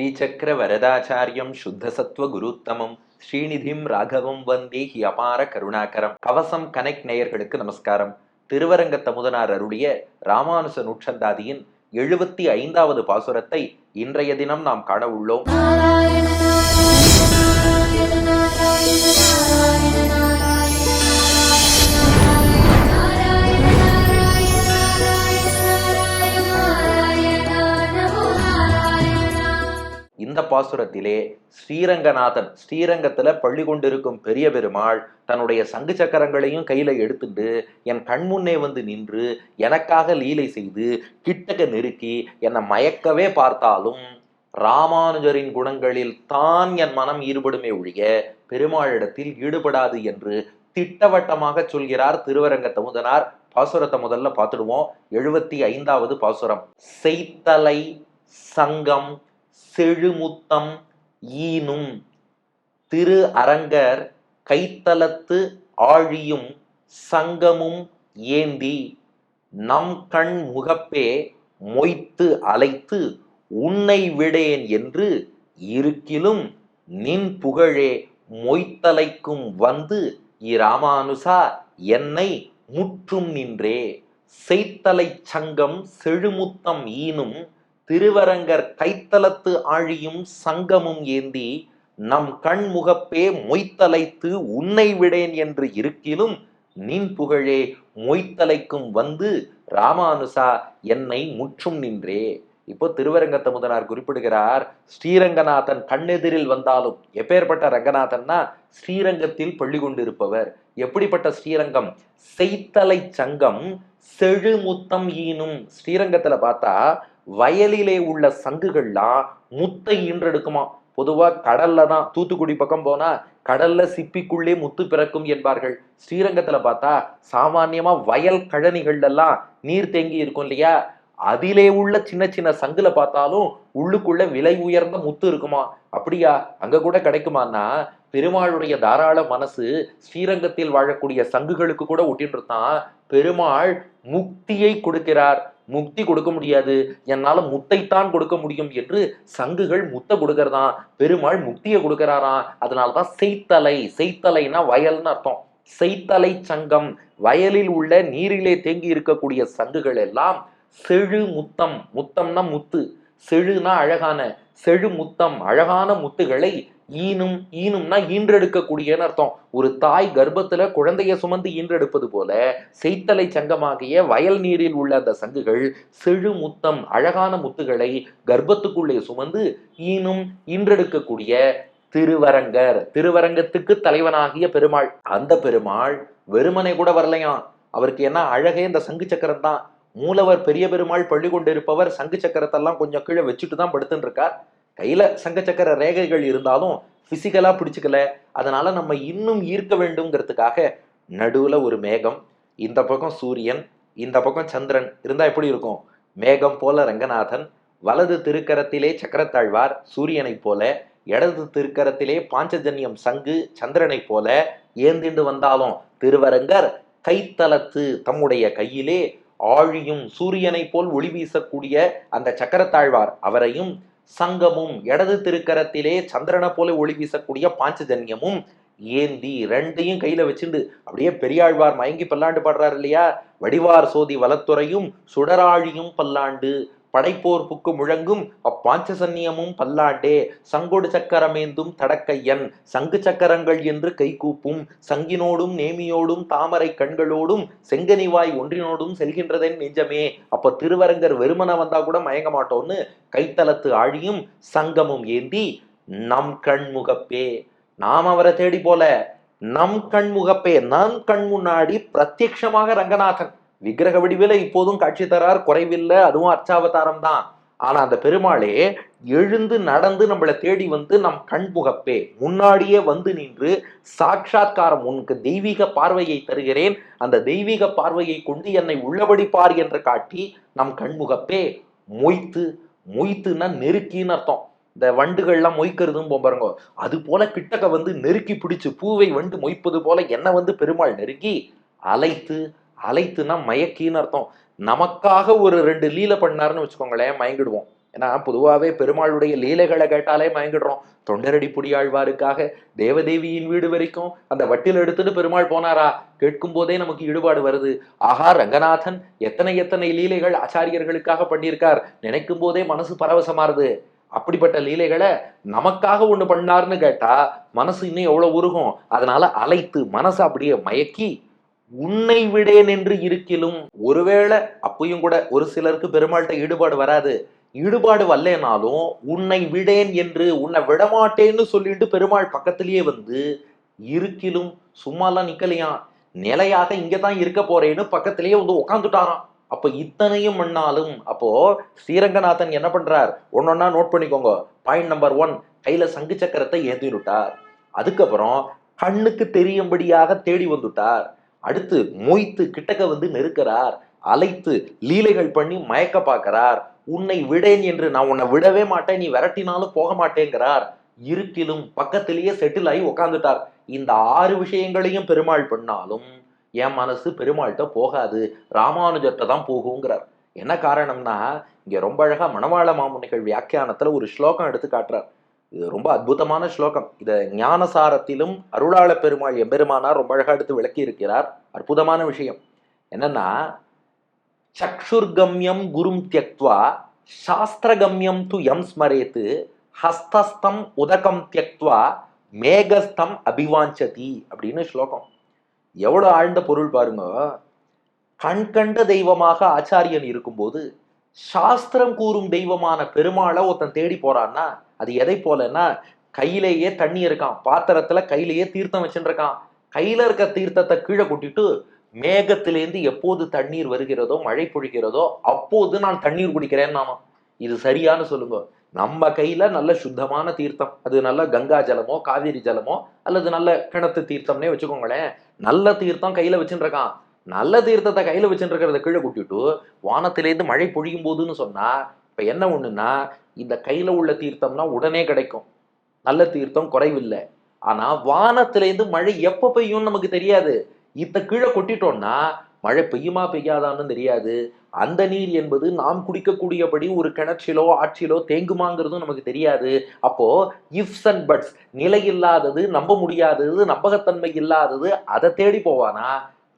ஸ்ரீசக்கர வரதாச்சாரியம் சுத்த குருத்தமம். ஸ்ரீநிதிம் ராகவம் வந்தே ஹி அபார கருணாகரம். கவசம் கனெக்ட் நேயர்களுக்கு நமஸ்காரம். திருவரங்க தமுதனார் அருளிய ராமானுச நூற்றந்தாதியின் எழுபத்தி ஐந்தாவது பாசுரத்தை இன்றைய தினம் நாம் காண உள்ளோம். இந்த பாசுரத்திலே ஸ்ரீரங்கநாதன் ஸ்ரீரங்கத்தில் பள்ளி கொண்டிருக்கும் பெரிய பெருமாள் தன்னுடைய சங்கு சக்கரங்களையும் கையில் எடுத்துட்டு என் கண்முன்னே வந்து நின்று எனக்காக லீலை செய்து கிட்டக்க நெருக்கி என்னை மயக்கவே பார்த்தாலும் ராமானுஜரின் குணங்களில் தான் என் மனம் ஈடுபடுமே ஒழிய பெருமாளிடத்தில் ஈடுபடாது என்று திட்டவட்டமாக சொல்கிறார் திருவரங்க தமுதனார் பாசுரத்தை முதல்ல பார்த்துடுவோம். எழுபத்தி ஐந்தாவது பாசுரம். செய்த்தலை சங்கம் செழுமுத்தம் ஈனும். திரு அரங்கர் கைத்தலத்து ஆழியும் சங்கமும் ஏந்தி நம் கண் முகப்பே மொய்த்து அலைத்து உன்னை விடேன் என்று இருக்கிலும் நின் புகழே மொய்த்தலைக்கும் வந்து இராமானுசா என்னை முற்றும் நின்றே. செய்த்தலை சங்கம் செழுமுத்தம் ஈனும் திருவரங்கர் கைத்தலத்து ஆழியும் சங்கமும் ஏந்தி நம் கண் முகப்பே மொய்த்தலைத்து உன்னை விடேன் என்று இருக்கிலும் நின் புகழே மொய்த்தலைக்கும் வந்து ராமானுசா என்னை முற்றும் நின்றே. இப்போ திருவரங்கத்த முதனார் குறிப்பிடுகிறார் ஸ்ரீரங்கநாதன் கண்ணெதிரில் வந்தாலும் எப்பேற்பட்ட ரங்கநாதன்னா ஸ்ரீரங்கத்தில் பள்ளி கொண்டிருப்பவர். எப்படிப்பட்ட ஸ்ரீரங்கம்? செய்த்தலை சங்கம் செழுமுத்தம் ஈனும். ஸ்ரீரங்கத்துல பார்த்தா வயலிலே உள்ள சங்குகள்லாம் முத்தை ஈன்றெடுக்குமா? பொதுவா கடல்ல தான். தூத்துக்குடி பக்கம் போனா கடல்ல சிப்பிக்குள்ளே முத்து பிறக்கும் என்பார்கள். ஸ்ரீரங்கத்துல பார்த்தா சாமான்யமா வயல் கழனிகள் எல்லாம் நீர் தேங்கி இருக்கும் இல்லையா? அதிலே உள்ள சின்ன சின்ன சங்குல பார்த்தாலும் உள்ளுக்குள்ள விலை உயர்ந்த முத்து இருக்குமா? அப்படியா? அங்க கூட கிடைக்குமான்னா பெருமாளுடைய தாராள மனசு ஸ்ரீரங்கத்தில் வாழக்கூடிய சங்குகளுக்கு கூட ஒட்டின்னு பெருமாள் முக்தியை கொடுக்கிறார். முக்தி கொடுக்க முடியாது. என்னால முத்தைத்தான் கொடுக்க முடியும் என்று சங்குகள் முத்த கொடுக்கறதாம் பெருமாள் முக்தியை கொடுக்கறாராம். அதனாலதான் செய்த்தலை செய்த்தலைனா வயல்னு அர்த்தம். செய்த்தலை சங்கம். வயலில் உள்ள நீரிலே தேங்கி இருக்கக்கூடிய சங்குகள் எல்லாம் செழு முத்தம். முத்தம்னா முத்து. செழுனா அழகான. செழு முத்தம். அழகான முத்துகளை ஈனும் ஈனும்னா ஈன்றெடுக்கக்கூடியன்னு அர்த்தம். ஒரு தாய் கர்ப்பத்துல குழந்தைய சுமந்து ஈன்றெடுப்பது போல செய்த்தலை சங்கமாகிய வயல் நீரில் உள்ள அந்த சங்குகள் செழு முத்தம் அழகான முத்துகளை கர்ப்பத்துக்குள்ளே சுமந்து ஈனும் ஈன்றெடுக்கக்கூடிய திருவரங்கர் திருவரங்கத்துக்கு தலைவனாகிய பெருமாள். அந்த பெருமாள் வெறுமனை கூட வரலையாம். அவருக்கு என்ன அழகே இந்த சங்கு சக்கரம் தான். மூலவர் பெரிய பெருமாள் பள்ளி கொண்டிருப்பவர் சங்கு சக்கரத்தெல்லாம் கொஞ்சம் கீழே வச்சுட்டு தான் படுத்துன்னு இருக்கார். கையில் சங்க சக்கர ரேகைகள் இருந்தாலும் ஃபிசிக்கலாக பிடிச்சிக்கல. அதனால் நம்ம இன்னும் ஈர்க்க வேண்டுங்கிறதுக்காக நடுவில் ஒரு மேகம் இந்த பக்கம் சூரியன் இந்த பக்கம் சந்திரன் இருந்தால் எப்படி இருக்கும்? மேகம் போல ரங்கநாதன் வலது திருக்கரத்திலே சக்கரத்தாழ்வார் சூரியனைப் போல இடது திருக்கரத்திலே பாஞ்சஜன்யம் சங்கு சந்திரனைப் போல ஏந்திண்டு வந்தாலும் திருவரங்கர் கைத்தலத்து தம்முடைய கையிலே ஆழியும் சூரியனைப் போல் ஒளி வீசக்கூடிய அந்த சக்கரத்தாழ்வார் அவரையும் சங்கமும் இடது திருக்கரத்திலே சந்திரனை போல ஒளி வீசக்கூடிய பாஞ்சஜன்யமும் ஏந்தி ரெண்டையும் கையில வச்சுண்டு அப்படியே பெரியாழ்வார் மயங்கி பல்லாண்டு பாடுறாரு இல்லையா? வடிவார் சோதி வலத்துறையும் சுடராழியும் பல்லாண்டு படைப்போர் புக்கு முழங்கும் அப்பாஞ்சசன்னியமும் பல்லாண்டே. சங்கொடு சக்கரமேந்தும் தடக்கையன். சங்கு சக்கரங்கள் என்று கைகூப்பும் சங்கினோடும் நேமியோடும் தாமரை கண்களோடும் செங்கனிவாய் ஒன்றினோடும் செல்கின்றதென் நெஞ்சமே. அப்ப திருவரங்கர் வெறுமன வந்தா கூட மயங்க மாட்டோம்னு கைத்தலத்து ஆழியும் சங்கமும் ஏந்தி நம் கண்முகப்பே நாம் அவரை தேடி போல நம் கண்முகப்பே நம் கண் முன்னாடி பிரத்யட்சமாக ரங்கநாதன். விக்கிரக வடிவில இப்போதும் காட்சி தரார் குறைவில்லை அதுவும் அர்ச்சாவதாரம் தான் ஆனா அந்த பெருமாளே எழுந்து நடந்து நம்மளை தேடி வந்து நம் கண் புகப்பே. முன்னாடியே வந்து நின்று சாட்சா்காரம் உனக்கு தெய்வீக பார்வையை தருகிறேன். அந்த தெய்வீக பார்வையை கொண்டு என்னை உள்ளபடி பார் என்று காட்டி நம் கண்முகப்பே மொய்த்து மொய்த்துன்னா நெருக்கின்னு அர்த்தம். இந்த வண்டுகள்லாம் மொய்க்கிறதும் பாருங்க. அது போல கிட்டக்க வந்து நெருக்கி பிடிச்சு பூவை வண்டு மொய்ப்பது போல என்ன வந்து பெருமாள் நெருக்கி அலைத்து அலைத்துன்னா மயக்கின்னு அர்த்தம். நமக்காக ஒரு ரெண்டு லீலை பண்ணாருன்னு வச்சுக்கோங்களேன் மயங்கிடுவோம். ஏன்னா பொதுவாகவே பெருமாளுடைய லீலைகளை கேட்டாலே மயங்கிடுறோம். தொண்டரடி புடியாழ்வாருக்காக தேவதேவியின் வீடு வரைக்கும் அந்த வட்டில் எடுத்துட்டு பெருமாள் போனாரா? கேட்கும் போதே நமக்கு ஈடுபாடு வருது. ஆஹா ரங்கநாதன் எத்தனை எத்தனை லீலைகள் ஆச்சாரியர்களுக்காக பண்ணியிருக்கார்? நினைக்கும் போதே மனசு பரவசமாறுது அப்படிப்பட்ட லீலைகளை நமக்காக ஒன்று பண்ணார்னு கேட்டா மனசு இன்னும் எவ்வளோ உருகும்? அதனால அலைத்து மனசை அப்படியே மயக்கி உன்னை விடேன் என்று இருக்கிலும் ஒருவேளை அப்பயும் கூட ஒரு சிலருக்கு பெருமாள்கிட்ட ஈடுபாடு வராது. ஈடுபாடு வரலனாலும் உன்னை விடேன் என்று உன்னை விடமாட்டேன்னு சொல்லிட்டு பெருமாள் பக்கத்திலேயே வந்து இருக்கிலும் சும்மாலாம் நிக்கலையாம் நிலையாக இங்கே தான் இருக்க போறேன்னு பக்கத்திலேயே வந்து உட்காந்துட்டாராம் அப்ப இத்தனையும் பண்ணாலும் அப்போ ஸ்ரீரங்கநாதன் என்ன பண்றார்? ஒன்னொன்னா நோட் பண்ணிக்கோங்க. பாயிண்ட் நம்பர் ஒன் கையில சங்கு சக்கரத்தை ஏத்தி விட்டார் அதுக்கப்புறம் கண்ணுக்கு தெரியும்படியாக தேடி வந்துட்டார். அடுத்து மொய்த்து கிட்டக்க வந்து நெருக்கிறார். அலைத்து லீலைகள் பண்ணி மயக்க பார்க்கிறார். உன்னை விடேன் என்று நான் உன்னை விடவே மாட்டேன். நீ விரட்டினாலும் போக மாட்டேங்கிறார். இருக்கிலும் பக்கத்திலேயே செட்டில் ஆகி உக்காந்துட்டார். இந்த ஆறு விஷயங்களையும் பெருமாள் பண்ணாலும் என் மனசு பெருமாள்கிட்ட போகாது. ராமானுஜர்கிட்ட தான் போகுங்கிறார். என்ன காரணம்னா இங்க ரொம்ப அழகா மணவாள மாமுனிகள் வியாக்கியானத்துல ஒரு ஸ்லோகம் எடுத்து காட்டுறார். இது ரொம்ப அற்புதமான ஸ்லோகம். இதை ஞானசாரத்திலும் அருளாள பெருமாள் எம்பெருமானார் ரொம்ப அழகா எடுத்து விளக்கி இருக்கிறார் அற்புதமான விஷயம். என்னன்னா சக்ஷுர்கம்யம் குரும் தியக்துவா சாஸ்திரகம்யம் து யம் ஸ்மரேத்து ஹஸ்தஸ்தம் உதகம் தியக்துவா மேகஸ்தம் அபிவாஞ்சதி அப்படின்னு ஸ்லோகம். எவ்வளோ ஆழ்ந்த பொருள் பாருங்க. கண் கண்ட தெய்வமாக ஆச்சாரியன் இருக்கும்போது சாஸ்திரம் கூறும் தெய்வமான பெருமாளை ஒருத்தன் தேடி போறான்னா அது எதை போலன்னா கையிலேயே தண்ணி இருக்கான் பாத்திரத்துல கையிலேயே தீர்த்தம் வச்சுருக்கான் கையில இருக்க தீர்த்தத்தை கீழே கொட்டிட்டு மேகத்திலேருந்து எப்போது தண்ணீர் வருகிறதோ மழை பொழிகிறதோ அப்போது நான் தண்ணீர் குடிக்கிறேன்னு நாம. இது சரியானு சொல்லுங்க. நம்ம கையில நல்ல சுத்தமான தீர்த்தம். அது நல்ல கங்கா ஜலமோ காவேரி ஜலமோ அல்லது நல்ல கிணத்து தீர்த்தம்னே வச்சுக்கோங்களேன். நல்ல தீர்த்தம் கையில வச்சுருக்கான் நல்ல தீர்த்தத்தை கையில வச்சுருக்கிறத கீழே கொட்டிட்டு வானத்திலேருந்து மழை பொழியும் போதுன்னு சொன்னா இப்போ என்ன ஒன்றுன்னா இந்த கையில் உள்ள தீர்த்தம்னா உடனே கிடைக்கும். நல்ல தீர்த்தம் குறைவில்லை. ஆனால் வானத்திலேருந்து மழை எப்போ பெய்யும் நமக்கு தெரியாது. இத்த கீழே கொட்டிட்டோம்னா மழை பெய்யுமா பெய்யாதான்னு தெரியாது. அந்த நீர் என்பது நாம் குடிக்கக்கூடியபடி ஒரு கிணற்றிலோ ஆற்றிலோ தேங்குமாங்கிறதும் நமக்கு தெரியாது. அப்போ இஃப்ஸ் அண்ட் பட்ஸ் நிலை இல்லாதது நம்ப முடியாதது நம்பகத்தன்மை இல்லாதது அதை தேடி போவானா?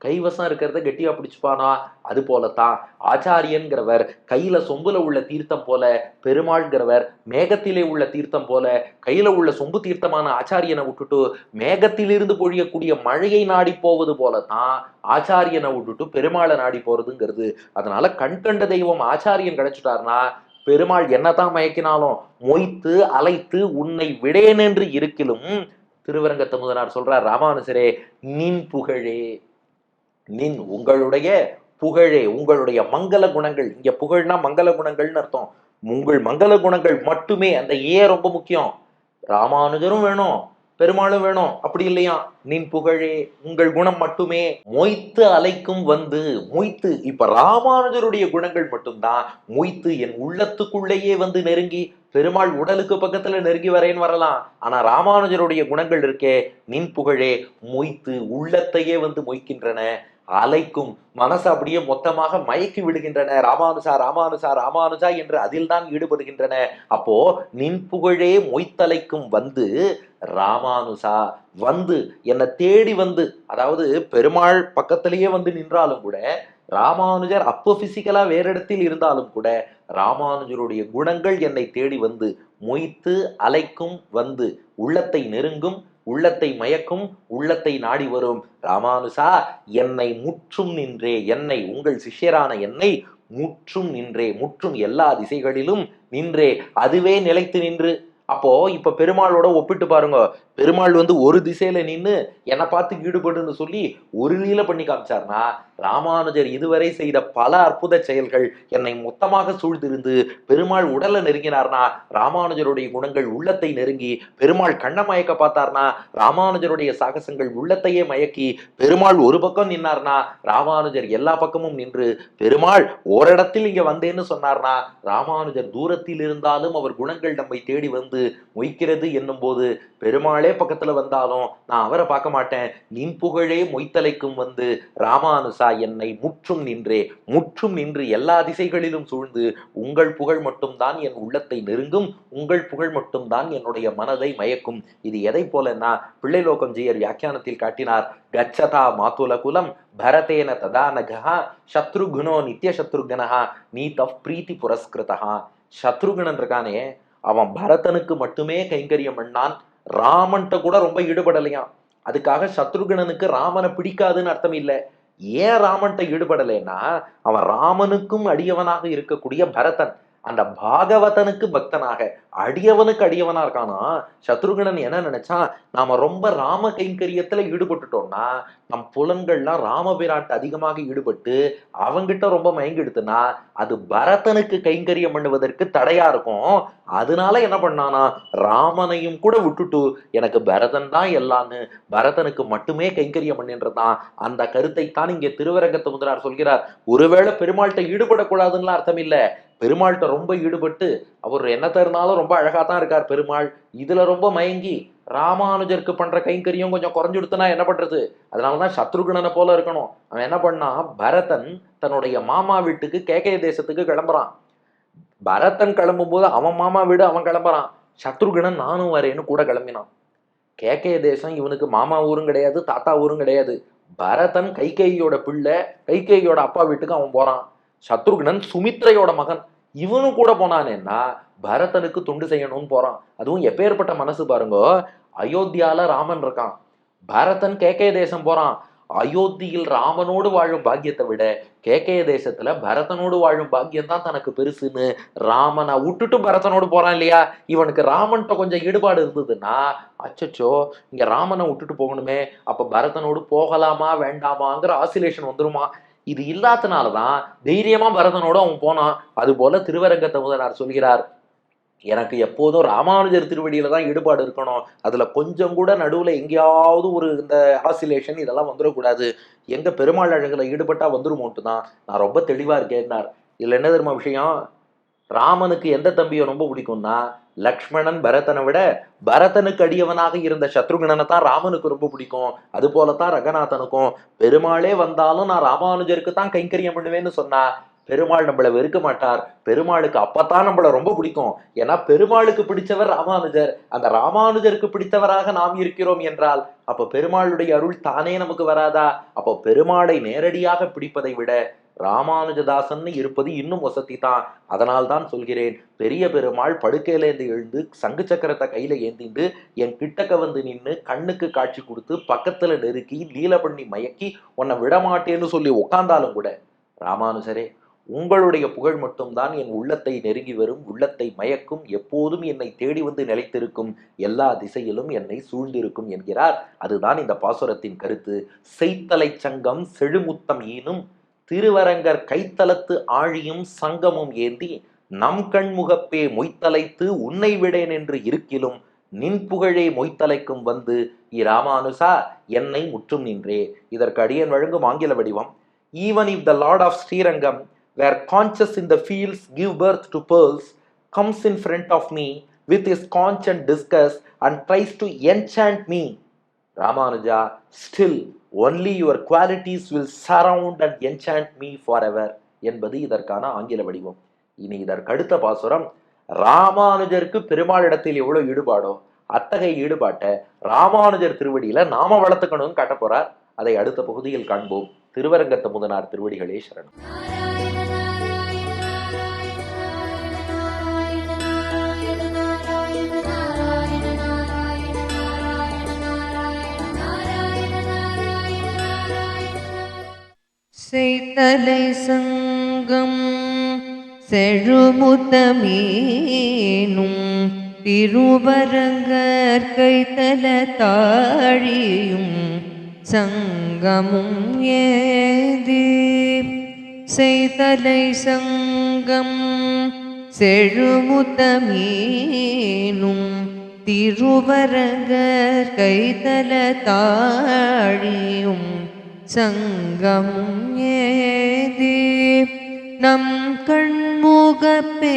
கைவசம் இருக்கிறத கெட்டியா பிடிச்சுப்பானா? அது போலத்தான். ஆச்சாரியன்கிறவர் கையில சொம்புல உள்ள தீர்த்தம் போல பெருமாள்ங்கிறவர் மேகத்திலே உள்ள தீர்த்தம் போல கையில உள்ள சொம்பு தீர்த்தமான ஆச்சாரியனை விட்டுட்டு மேகத்திலிருந்து பொழியக்கூடிய மழையை நாடி போவது போலத்தான் ஆச்சாரியனை விட்டுட்டு பெருமாளை நாடி போறதுங்கிறது. அதனால கண் கண்ட தெய்வம் ஆச்சாரியன் கிடைச்சிட்டாருன்னா பெருமாள் என்னதான் மயக்கினாலும் மொய்த்து அலைத்து உன்னை விடேனென்று இருக்கிலும் திருவரங்கத்த முதனார் சொல்றார் ராமானுசரே நின் புகழே. நின் உங்களுடைய புகழே உங்களுடைய மங்கள குணங்கள். இங்க புகழ்னா மங்கள குணங்கள்னு அர்த்தம். உங்கள் மங்கள குணங்கள் மட்டுமே அந்த ஏ ரொம்ப முக்கியம். ராமானுஜரும் வேணும் பெருமாளும் வேணும். அப்படி இல்லையா? நின் புகழே உங்கள் குணம் மட்டுமே. மொய்த்து அலைக்கும் வந்து மொய்த்து. இப்ப ராமானுஜருடைய குணங்கள் மட்டும்தான். மொய்த்து என் உள்ளத்துக்குள்ளேயே வந்து நெருங்கி பெருமாள் உடலுக்கு பக்கத்துல நெருங்கி வரேன்னு வரலாம். ஆனா ராமானுஜருடைய குணங்கள் இருக்கே நின் புகழே மொய்த்து உள்ளத்தையே வந்து மொய்க்கின்றன. அலைக்கும் மனசு அப்படியே மொத்தமாக மயக்கி விடுகின்றன. ராமானுஜா ராமானுஜா ராமானுஜா என்று அதில் தான் ஈடுபடுகின்றன. அப்போ நின் புகழே மொய்த்தலைக்கும் வந்து ராமானுஜா வந்து என்னை தேடி வந்து அதாவது பெருமாள் பக்கத்திலேயே வந்து நின்றாலும் கூட ராமானுஜர் அப்போ பிசிக்கலா வேற இடத்தில் இருந்தாலும் கூட ராமானுஜருடைய குணங்கள் என்னை தேடி வந்து மொய்த்து அலைக்கும் வந்து உள்ளத்தை நெருங்கும் உள்ளத்தை மயக்கும் உள்ளத்தை நாடி வரும். ராமானுசா என்னை முற்றும் நின்றே என்னை உங்கள் சிஷ்யரான என்னை முற்றும் நின்றே முற்றும் எல்லா திசைகளிலும் நின்றே அதுவே நிலைத்து நின்று. அப்போ இப்ப பெருமாளோட ஒப்பிட்டு பாருங்க. பெருமாள் வந்து ஒரு திசையில நின்று என்னை பார்த்து ஈடுபடுன்னு சொல்லி ஒரு லீல பண்ணி காமிச்சார்னா ராமானுஜர் இதுவரை செய்த பல அற்புத செயல்கள் என்னை மொத்தமாக சூழ்ந்திருந்து பெருமாள் உடலை நெருங்கினார்னா ராமானுஜருடைய குணங்கள் உள்ளத்தை நெருங்கி பெருமாள் கண்ணை மயக்க பார்த்தார்னா ராமானுஜருடைய சாகசங்கள் உள்ளத்தையே மயக்கி பெருமாள் ஒரு பக்கம் நின்னார்னா ராமானுஜர் எல்லா பக்கமும் நின்று பெருமாள் ஓரிடத்தில் இங்க வந்தேன்னு சொன்னார்னா ராமானுஜர் தூரத்தில் இருந்தாலும் அவர் குணங்கள் நம்மை தேடி வந்து மொய்க்கிறது என்னும் போது பெருமாளே பக்கத்துல வந்தாலும் நான் அவரை பார்க்க மாட்டேன். நின் புகழே மொய்த்தலைக்கும் வந்து ராமானுசா என்னை முற்றும் நின்றே முற்றும் நின்று எல்லா திசைகளிலும் சூழ்ந்து உங்கள் புகழ் மட்டும்தான் என் உள்ளத்தை நெருங்கும் உங்கள் புகழ் மட்டும்தான் என்னுடைய மனதை மயக்கும். இது எதை போலன்னா பிள்ளைலோகம் ஜீயர் வியாக்கியானத்தில் காட்டினார் கச்சதா மாத்துல குலம் பரதேன ததா நகா சத்ருகுணோ நித்திய சத்ருகனஹா நீத பிரீத்தி புரஸ்கிருதா சத்ருகுணன் இருக்கானே அவன் பரதனுக்கு மட்டுமே கைங்கரியம் பண்ணான் ராமன்ட்ட கூட ரொம்ப ஈடுபடலையாம். அதுக்காக சத்ருகணனுக்கு ராமனை பிடிக்காதுன்னு அர்த்தம் இல்லை. ஏன் ராமன்ட்ட ஈடுபடலைன்னா அவன் ராமனுக்கும் அடியவனாக இருக்கக்கூடிய பரதன். அந்த பாகவதனுக்கு பக்தனாக அடியவனுக்கு அடியவனா இருக்கானா? சத்ருகணன் என்ன நினைச்சான் நாம ரொம்ப ராம கைங்கரியத்துல ஈடுபட்டுட்டோம்னா நம் புலன்கள்லாம் ராமபிராட்டு அதிகமாக ஈடுபட்டு அவங்கிட்ட ரொம்ப மயங்கிடுத்துனா அது பரதனுக்கு கைங்கரியம் பண்ணுவதற்கு தடையா இருக்கும். அதனால என்ன பண்ணானா ராமனையும் கூட விட்டுட்டு எனக்கு பரதன் தான் எல்லான்னு பரதனுக்கு மட்டுமே கைங்கரியம் பண்ணின்றதான் அந்த கருத்தை தான் இங்கே திருவரங்கத்து முதலார் சொல்கிறார். ஒருவேளை பெருமாள்கிட்ட ஈடுபடக்கூடாதுன்னு அர்த்தம் இல்லை. பெருமாள்கிட்ட ரொம்ப ஈடுபட்டு அவர் என்ன தருனாலும் ரொம்ப அழகாக தான் இருக்கார் பெருமாள். இதில் ரொம்ப மயங்கி ராமானுஜருக்கு பண்ணுற கைங்கரியும் கொஞ்சம் குறைஞ்சுடுத்துனா என்ன பண்ணுறது அதனால தான் சத்ருகுணனை போல இருக்கணும். அவன் என்ன பண்ணா பரதன் தன்னுடைய மாமா வீட்டுக்கு கேகய தேசத்துக்கு கிளம்புறான். பரதன் கிளம்பும்போது அவன் மாமா வீடு அவன் கிளம்புறான். சத்ருகுணன் நானும் வரேன்னு கூட கிளம்பினான். கேகய தேசம் இவனுக்கு மாமா ஊரும் கிடையாது தாத்தா ஊரும் கிடையாது. பரதன் கைகேயோட பிள்ளை கைகேயோட அப்பா வீட்டுக்கு அவன் போகிறான் சத்ருகுணன் சுமித்ரையோட மகன். இவனும் கூட போனானேன்னா பரதனுக்கு தொண்டு செய்யணும்னு போறான். அதுவும் எப்பேற்பட்ட மனசு பாருங்க. அயோத்தியால ராமன் இருக்கான். பரதன் கேகய தேசம் போறான். அயோத்தியில் ராமனோடு வாழும் பாக்கியத்தை விட கேகய தேசத்துல பரதனோடு வாழும் பாக்கியம் தான் தனக்கு பெருசுன்னு ராமனை விட்டுட்டு பரதனோடு போறான் இல்லையா? இவனுக்கு ராமன்கிட்ட கொஞ்சம் ஈடுபாடு இருந்ததுன்னா அச்சச்சோ இங்க ராமனை விட்டுட்டு போகணுமே. அப்ப பரதனோடு போகலாமா வேண்டாமாங்கிற ஆசிலேஷன் வந்துருமா? இது இல்லாதனாலதான் தைரியமா பரதனோடு அவன் போனான். அது போல திருவரங்கத்தை முதலார் சொல்கிறார் எனக்கு எப்போதும் ராமானுஜர் திருவடியில தான் ஈடுபாடு இருக்கணும். அதுல கொஞ்சம் கூட நடுவுல எங்கேயாவது ஒரு இந்த ஆசிலேஷன் இதெல்லாம் வந்துடக்கூடாது. எங்க பெருமாள் அழகுல ஈடுபட்டா வந்துருமோட்டு தான் நான் ரொம்ப தெளிவா இருக்கேன்னார். இதுல என்ன தெரியுமா விஷயம்? ராமனுக்கு எந்த தம்பியை ரொம்ப பிடிக்கும்னா லக்ஷ்மணன் பரதனை விட பரதனுக்கு அடியவனாக இருந்த சத்ருகணனை தான் ராமனுக்கு ரொம்ப பிடிக்கும். அது போலத்தான் ரங்கநாதனுக்கும். பெருமாளே வந்தாலும் நான் ராமானுஜருக்கு தான் கைங்கரியம் பண்ணுவேன்னு சொன்னா பெருமாள் நம்மளை வெறுக்க மாட்டார். பெருமாளுக்கு அப்பத்தான் நம்மளை ரொம்ப பிடிக்கும். ஏன்னா பெருமாளுக்கு பிடிச்சவர் ராமானுஜர். அந்த ராமானுஜருக்கு பிடித்தவராக நாம் இருக்கிறோம் என்றால் அப்ப பெருமாளுடைய அருள் தானே நமக்கு வராதா? அப்போ பெருமாளை நேரடியாக பிடிப்பதை விட ராமானுஜதாசன் இருப்பது இன்னும் வசதி தான். அதனால் தான் சொல்கிறேன் பெரிய பெருமாள் படுக்கையிலேருந்து எழுந்து சங்கு சக்கரத்தை கையில ஏந்திண்டு என் கிட்டக்க வந்து நின்று கண்ணுக்கு காட்சி கொடுத்து பக்கத்துல நெருக்கி லீல பண்ணி மயக்கி உன்னை விடமாட்டேன்னு சொல்லி உக்காந்தாலும் கூட ராமானுஜரே உங்களுடைய புகழ் மட்டும்தான் என் உள்ளத்தை நெருங்கி வரும் உள்ளத்தை மயக்கும் எப்போதும் என்னை தேடி வந்து நிலைத்திருக்கும் எல்லா திசையிலும் என்னை சூழ்ந்திருக்கும் என்கிறார். அதுதான் இந்த பாசுரத்தின் கருத்து. செய்த்தலை சங்கம் செழுமுத்தம் ஈனும் திருவரங்கர் கைத்தலத்து ஆழியும் சங்கமும் ஏந்தி நம் கண்முகப்பே மொய்த்தலைத்து உன்னை விடேன் என்று இருக்கிலும் நின் புகழே மொய்த்தலைக்கும் வந்து இராமானுசா என்னை முற்றும் நின்றே. இதற்கு அடியன் வழங்கும் ஆங்கில வடிவம் even if the lord of Srirangam were conscious in the the give birth to to comes in front of me with his his and discuss and tries to enchant me Ramanuja still only your qualities will surround and enchant me forever என்பது இதற்கான ஆங்கில வடிவம். இனி இதற்கு அடுத்த பாசுரம் ராமானுஜருக்கு பெருமாளிடத்தில் எவ்வளோ ஈடுபாடோ அத்தகைய ஈடுபாட்டை ராமானுஜர் திருவடியில நாம வளர்த்துக்கணும்னு காட்ட போறார் அதை அடுத்த பகுதியில் காண்போம். திருவரங்கத்த முதனார் திருவடிகளே சரணம். செய்தலை சங்கம் செழுமுத்தமேனும் திருவரங்கர் கைத்தல தாழியும் சங்கமும் ஏதி? செய்தலை சங்கம் செழுமுத்தமேனும் திருவரங்கர் கைத்தல தாழியும் சங்கம் ஏதி நம் கண்முகப்பே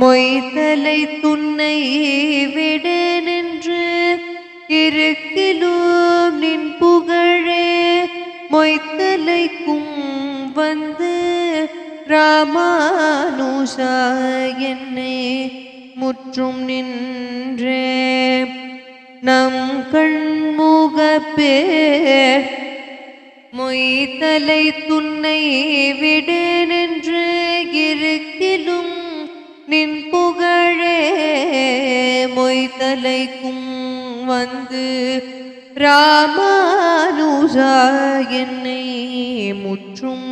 மொய்தலை துன்னை விட நின்று இருக்கிலும் நின் புகழே. மொய்த்தலைக்கும் வந்து ராமானுஷா என்னை முற்றும் நின்றே. நம் கண்முகப்பே மொய்தலை துன்னை விடு நின்று இருக்கிலும் நின் புகழே மொய்தலைக்கும் வந்து ராமானுஜா என்னை முற்றும்.